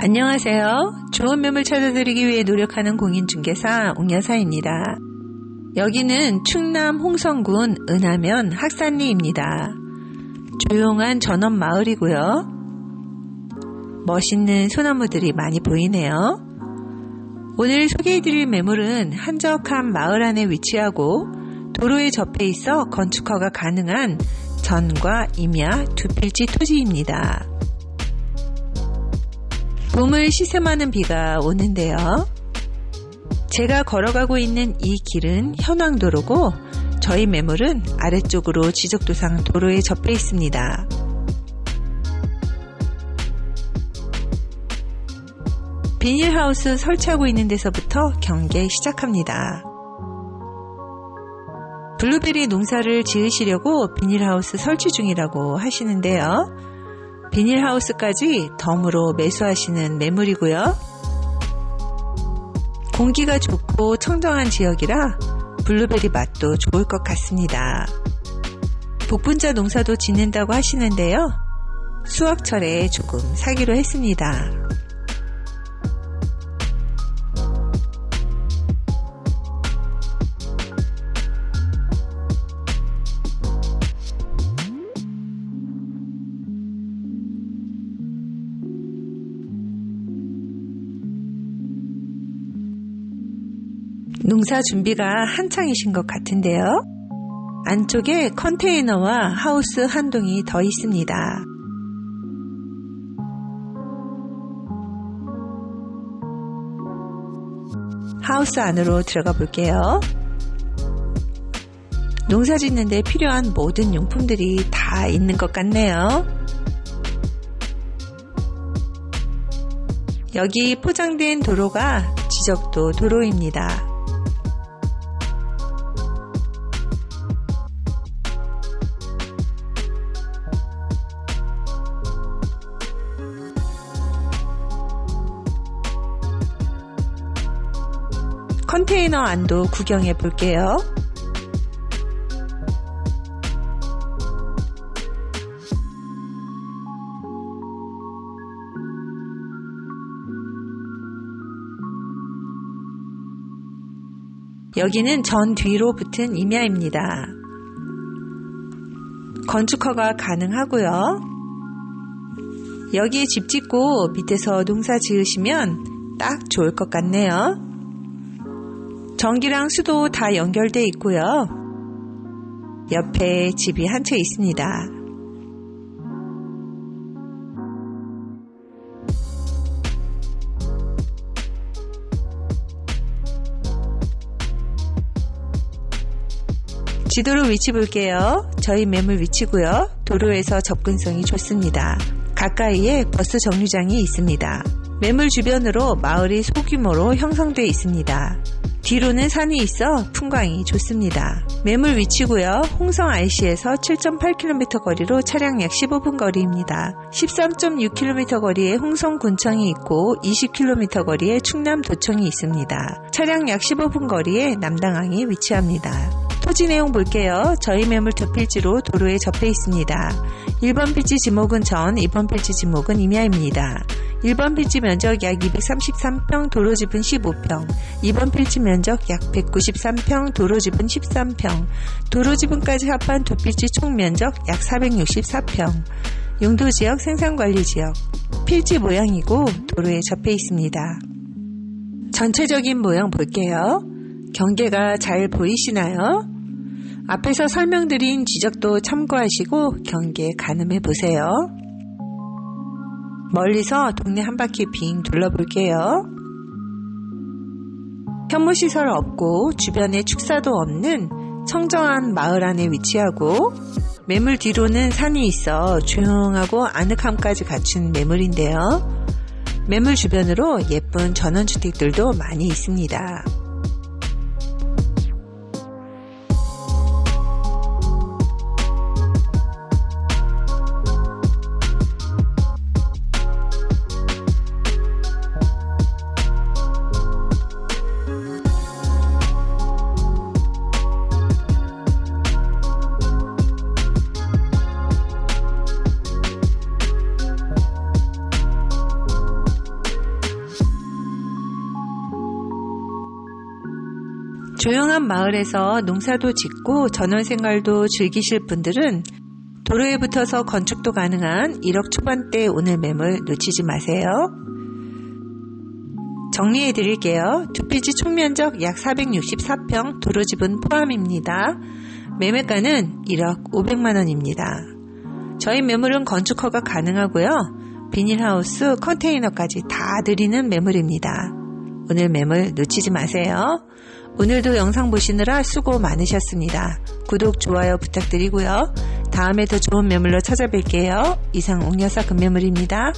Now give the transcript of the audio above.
안녕하세요. 좋은 매물 찾아드리기 위해 노력하는 공인중개사 옥여사입니다. 여기는 충남 홍성군 은하면 학산리입니다. 조용한 전원 마을이고요. 멋있는 소나무들이 많이 보이네요. 오늘 소개해드릴 매물은 한적한 마을 안에 위치하고 도로에 접해 있어 건축허가 가능한 전과 임야 두 필지 토지입니다. 봄을 시샘하는 비가 오는데요. 제가 걸어가고 있는 이 길은 현황도로고 저희 매물은 아래쪽으로 지적도상 도로에 접해 있습니다. 비닐하우스 설치하고 있는 데서부터 경계 시작합니다. 블루베리 농사를 지으시려고 비닐하우스 설치 중이라고 하시는데요. 비닐하우스까지 덤으로 매수하시는 매물이고요. 공기가 좋고 청정한 지역이라 블루베리 맛도 좋을 것 같습니다. 복분자 농사도 짓는다고 하시는데요. 수확철에 조금 사기로 했습니다. 농사 준비가 한창이신 것 같은데요. 안쪽에 컨테이너와 하우스 한 동이 더 있습니다. 하우스 안으로 들어가 볼게요. 농사 짓는데 필요한 모든 용품들이 다 있는 것 같네요. 여기 포장된 도로가 지적도 도로입니다. 컨테이너 안도 구경해 볼게요. 여기는 전 뒤로 붙은 임야입니다. 건축허가 가능하고요. 여기에 집 짓고 밑에서 농사 지으시면 딱 좋을 것 같네요. 전기랑 수도 다 연결돼 있고요. 옆에 집이 한 채 있습니다. 지도로 위치 볼게요. 저희 매물 위치고요. 도로에서 접근성이 좋습니다. 가까이에 버스 정류장이 있습니다. 매물 주변으로 마을이 소규모로 형성되어 있습니다. 뒤로는 산이 있어 풍광이 좋습니다. 매물 위치고요. 홍성 IC에서 7.8km 거리로 차량 약 15분 거리입니다. 13.6km 거리에 홍성 군청이 있고 20km 거리에 충남 도청이 있습니다. 차량 약 15분 거리에 남당항이 위치합니다. 토지 내용 볼게요. 저희 매물 두 필지로 도로에 접해 있습니다. 1번 필지 지목은 전, 2번 필지 지목은 임야입니다. 1번 필지 면적 약 233평, 도로집은 15평, 2번 필지 면적 약 193평, 도로집은 13평, 도로 지분까지 합한 두 필지 총 면적 약 464평, 용도 지역 생산 관리 지역, 필지 모양이고 도로에 접해 있습니다. 전체적인 모양 볼게요. 경계가 잘 보이시나요? 앞에서 설명드린 지적도 참고하시고 경계 가늠해 보세요. 멀리서 동네 한 바퀴 빙 둘러볼게요. 현무시설 없고 주변에 축사도 없는 청정한 마을 안에 위치하고 매물 뒤로는 산이 있어 조용하고 아늑함까지 갖춘 매물인데요. 매물 주변으로 예쁜 전원주택들도 많이 있습니다. 조용한 마을에서 농사도 짓고 전원 생활도 즐기실 분들은 도로에 붙어서 건축도 가능한 1억 초반대 오늘 매물 놓치지 마세요. 정리해 드릴게요. 두피지 총면적 약 464평 도로집은 포함입니다. 매매가는 1억 500만 원입니다. 저희 매물은 건축 허가 가능하고요. 비닐하우스, 컨테이너까지 다 드리는 매물입니다. 오늘 매물 놓치지 마세요. 오늘도 영상 보시느라 수고 많으셨습니다. 구독, 좋아요 부탁드리고요. 다음에 더 좋은 매물로 찾아뵐게요. 이상 옥여사 금매물입니다.